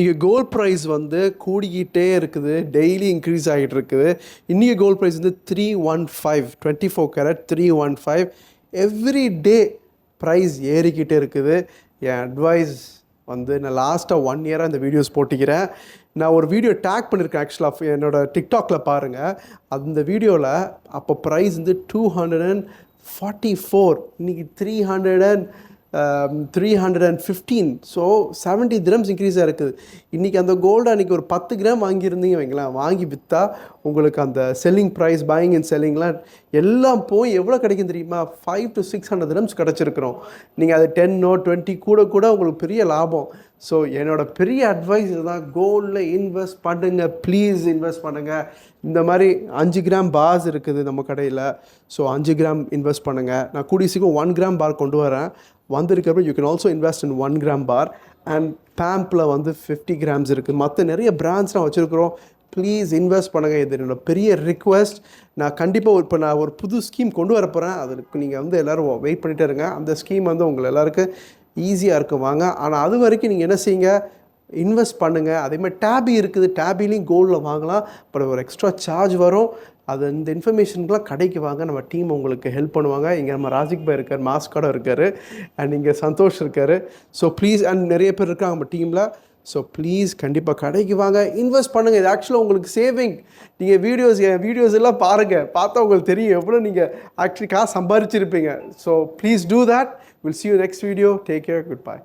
இங்கே gold price வந்து கூடிக்கிட்டே இருக்குது. டெய்லி இன்க்ரீஸ் ஆகிட்டு இருக்குது. இன்றைக்கி கோல்ட் ப்ரைஸ் வந்து three one five twenty four carat three one five every day price ஏறிக்கிட்டே இருக்குது. என் அட்வைஸ் வந்து நான் லாஸ்ட்டாக ஒன் இயராக இந்த வீடியோஸ் போட்டிக்கிறேன். நான் ஒரு வீடியோ டேக் பண்ணியிருக்கேன் ஆக்சுவலாக என்னோடய டிக்டாக்ல பாருங்கள் அந்த வீடியோவில் அப்போ ப்ரைஸ் வந்து two hundred and forty four இன்றைக்கி three hundred and three hundred and fifteen so seventy grams இன்க்ரீஸாக இருக்குது. இன்றைக்கி அந்த கோல்டு அன்றைக்கி ஒரு பத்து கிராம் வாங்கியிருந்தீங்க வைங்களேன். வாங்கி விற்றா உங்களுக்கு அந்த செல்லிங் ப்ரைஸ் பையிங் அண்ட் செல்லிங்லாம் எல்லாம் போய் எவ்வளோ கிடைக்கும் தெரியுமா? ஃபைவ் டு சிக்ஸ் ஹண்ட்ரட் திரம்ஸ் கிடச்சிருக்கிறோம். நீங்கள் அது டென்னோ டுவெண்ட்டி கூட கூட உங்களுக்கு பெரிய லாபம். ஸோ என்னோட பெரிய அட்வைஸ் இதுதான் கோல்டில் இன்வெஸ்ட் பண்ணுங்கள் ப்ளீஸ் இன்வெஸ்ட் பண்ணுங்கள் இந்த மாதிரி அஞ்சு கிராம் பார்ஸ் இருக்குது நம்ம கடையில். ஸோ அஞ்சு கிராம் இன்வெஸ்ட் பண்ணுங்கள் நான் கூடிய சீக்கிரம் ஒன் கிராம் பார் கொண்டு வரேன். வந்திருக்கிறப்ப you can also invest in one gram bar and பேம்பில் வந்து ஃபிஃப்டி கிராம்ஸ் இருக்குது மற்ற நிறைய பிராண்ட்ஸ்லாம் வச்சுருக்குறோம். ப்ளீஸ் இன்வெஸ்ட் பண்ணுங்கள் இது என்னோட பெரிய ரிக்வெஸ்ட் நான் கண்டிப்பாக இப்போ நான் ஒரு புது ஸ்கீம் கொண்டு வர போகிறேன் அதுக்கு நீங்கள் வந்து எல்லோரும் வெயிட் பண்ணிகிட்டே இருங்க. அந்த ஸ்கீம் வந்து உங்களை எல்லாருக்கும் ஈஸியாக இருக்கும். வாங்க. ஆனால் அது வரைக்கும் நீங்கள் என்ன செய்யுங்க? இன்வெஸ்ட் பண்ணுங்கள் அதே மாதிரி டேபி இருக்குது. டேபிலையும் கோல்டில் வாங்கலாம். அப்புறம் ஒரு எக்ஸ்ட்ரா சார்ஜ் வரும். அது இந்த இன்ஃபர்மேஷனுக்குலாம் கடைக்கு வாங்க. நம்ம டீம் உங்களுக்கு ஹெல்ப் பண்ணுவாங்க. இங்கே நம்ம ராஜிக் பாய் இருக்கார் மாஸ்காடம் இருக்கார் அண்ட் இங்கே சந்தோஷ் இருக்கார். ஸோ ப்ளீஸ் அண்ட் நிறைய பேர் இருக்காங்க நம்ம டீமில் ஸோ ப்ளீஸ் கண்டிப்பாக கடைக்கு வாங்க. இன்வெஸ்ட் பண்ணுங்கள் இது ஆக்சுவலாக உங்களுக்கு சேவிங் நீங்கள் வீடியோஸ் என் வீடியோஸ் எல்லாம் பாருங்கள் பார்த்தா உங்களுக்கு தெரியும். எவ்வளோ நீங்கள் ஆக்சுவலி காசு சம்பாரிச்சிருப்பீங்க. So please do that will see you next video take care good bye